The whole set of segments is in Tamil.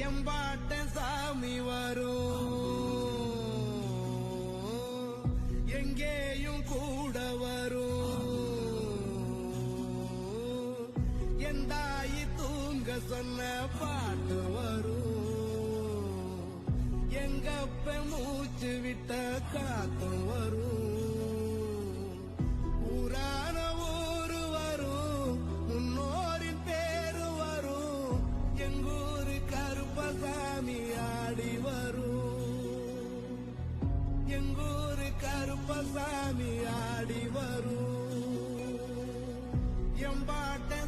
எம்பாட்ட சாமி வரும். எங்கேயும் கூட வரும். என் தூங்க சொன்ன பாட்டு வரும். எங்கப்ப மூச்சு விட்ட காத்தும் வரும். கருப்பசாமி ஆடி வரும். எம்பாட்ட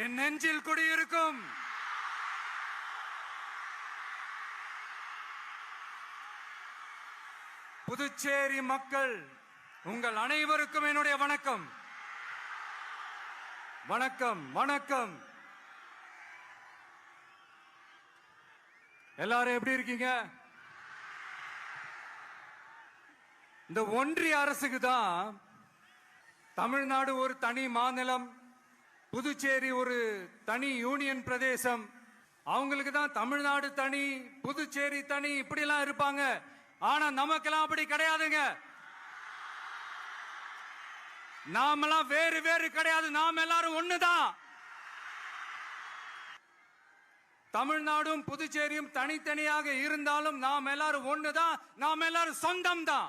என் நெஞ்சில் குடியிருக்கும். புதுச்சேரி மக்கள் உங்கள் அனைவருக்கும் என்னுடைய வணக்கம். வணக்கம் வணக்கம். எல்லாரும் எப்படி இருக்கீங்க? இந்த ஒன்றிய அரசுக்கு தான் தமிழ்நாடு ஒரு தனி மாநிலம். புதுச்சேரி ஒரு தனி யூனியன் பிரதேசம். அவங்களுக்கு தான் தமிழ்நாடு தனி புதுச்சேரி தனி இப்படிலாம் இருப்பாங்க. ஆனா நமக்கெல்லாம் அப்படி கிடையாதுங்க. நாமெல்லாம் வேறு வேறு கிடையாது. நாம் எல்லாரும் ஒண்ணுதான். தமிழ்நாடும் புதுச்சேரியும் தனித்தனியாக இருந்தாலும் நாம் எல்லாரும் ஒண்ணுதான். நாம் எல்லாரும் சொந்தம் தான்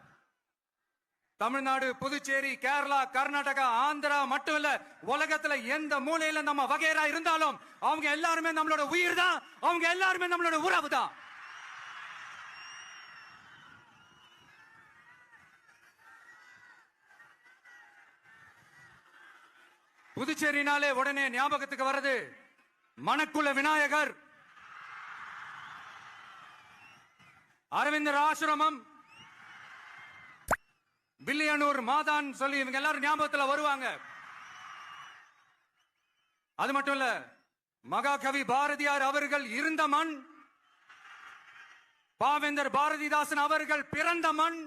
தமிழ்நாடு புதுச்சேரி கேரளா கர்நாடகா ஆந்திரா மட்டும் இல்ல உலகத்துல எந்த மூலையில நம்ம வகையரா இருந்தாலும் அவங்க எல்லாருமே நம்மளோட உயிர் தான் அவங்க எல்லாருமே நம்மளோட உறவு தான் புதுச்சேரினாலே உடனே ஞாபகத்துக்கு வர்றது மணக்குள விநாயகர். அரவிந்தர் ஆசிரமம் வில்லியனூர் மாதான் சொல்லி இவங்க எல்லாரும் ஞாபகத்துல வருவாங்க. அது மட்டும் இல்ல மகாகவி பாரதியார் அவர்கள் இருந்த மண் பாவேந்தர் பாரதிதாசன் அவர்கள் பிறந்த மண்.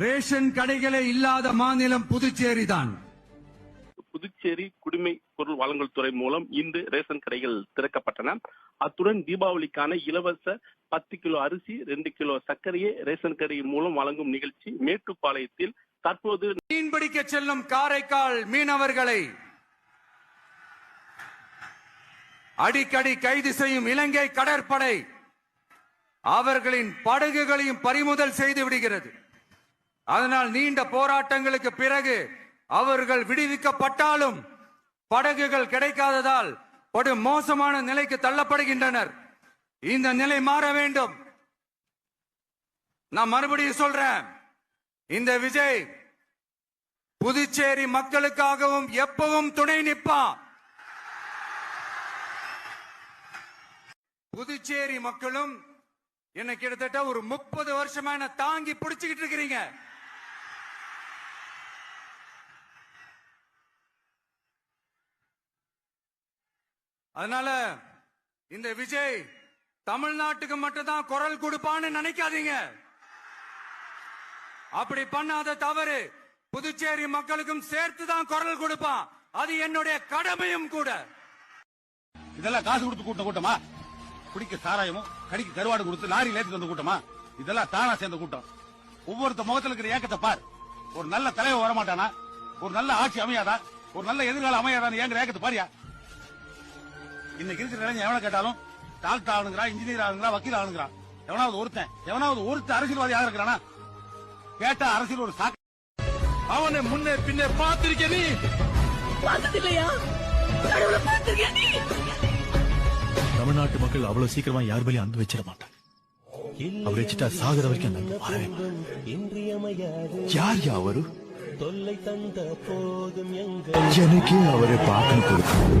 ரேஷன் கடைகளே இல்லாத மாநிலம் புதுச்சேரி தான் புதுச்சேரி குடிமை பொருள் வழங்கல் துறை மூலம் இன்று ரேஷன் கடைகள் திறக்கப்பட்டன. அத்துடன் தீபாவளிக்கான இலவச பத்து கிலோ அரிசி ரெண்டு கிலோ சர்க்கரையை ரேஷன் கடை மூலம் வழங்கும் நிகழ்ச்சி மேட்டுப்பாளையத்தில் தற்போது மீன்பிடிக்க செல்லும் காரைக்கால் மீனவர்களை அடிக்கடி கைது செய்யும் இலங்கை கடற்படை அவர்களின் படகுகளையும் பறிமுதல் செய்து விடுகிறது. அதனால் நீண்ட போராட்டங்களுக்கு பிறகு அவர்கள் விடுவிக்கப்பட்டாலும் படகுகள் கிடைக்காததால் படு மோசமான நிலைக்கு தள்ளப்படுகின்றனர். இந்த நிலை மாற வேண்டும். நான் மறுபடியும் சொல்றேன். இந்த விஜய் புதுச்சேரி மக்களுக்காகவும் எப்பவும் துணை நிற்பான் புதுச்சேரி மக்களும் என்ன கிட்டத்தட்ட ஒரு முப்பது வருஷமா என்ன தாங்கி பிடிச்சுக்கிட்டு இருக்கிறீங்க. அதனால இந்த விஜய் தமிழ்நாட்டுக்கு மட்டும் தான் குரல் கொடுப்பான்னு நினைக்காதீங்க. அப்படி பண்ணாத தவறு. புதுச்சேரி மக்களுக்கும் சேர்த்து தான் குரல் கொடுப்பான். அது என்னுடைய கடமையும் கூட. இதெல்லாம் காசு கொடுத்து கூட்ட கூட்டமா? குடிக்க சாராயமும் கடிக்கு கருவாடு கொடுத்து லாரி ஏற்றி வந்த கூட்டமா? இதெல்லாம் தானா சேர்ந்த கூட்டம். ஒவ்வொருத்த முகத்துல இருக்கிற ஏக்கத்தை பார். ஒரு நல்ல தலைவர் வரமாட்டானா? ஒரு நல்ல ஆட்சி அமையாதா? ஒரு நல்ல எதிர்காலம் அமையாதான்னு ஏங்கிற ஏக்கத்தை பாரியா? இன்னைக்கு இருக்கிற இளைஞன் எவனை கேட்டாலும் டாக்டர் ஆகுங்கிறா இன்ஜினியர் ஆகுங்கிறா வக்கீல் ஆகுங்கிறா எவனாவது ஒருத்தன் எவனாவது ஒருத்தன் அரசியல்வாதி ஆக இருக்கிறானா? கேட்டா அரசியல் ஒரு சாக்கு. அவனை முன்னே பின்னே பார்த்திருக்க நீ. பார்த்ததில்லையா? தமிழ்நாட்டு மக்கள் அவ்வளவு சீக்கிரமா யார் பலியும் அன்பு வச்சிட மாட்டாங்க. அவர் வச்சுட்டா சாகுற வரைக்கும் அந்த மாட்டாது. யார் யா அவரு? தொல்லை தந்த போதும் எனக்கே அவரை பார்க்கணும் கொடுக்கும்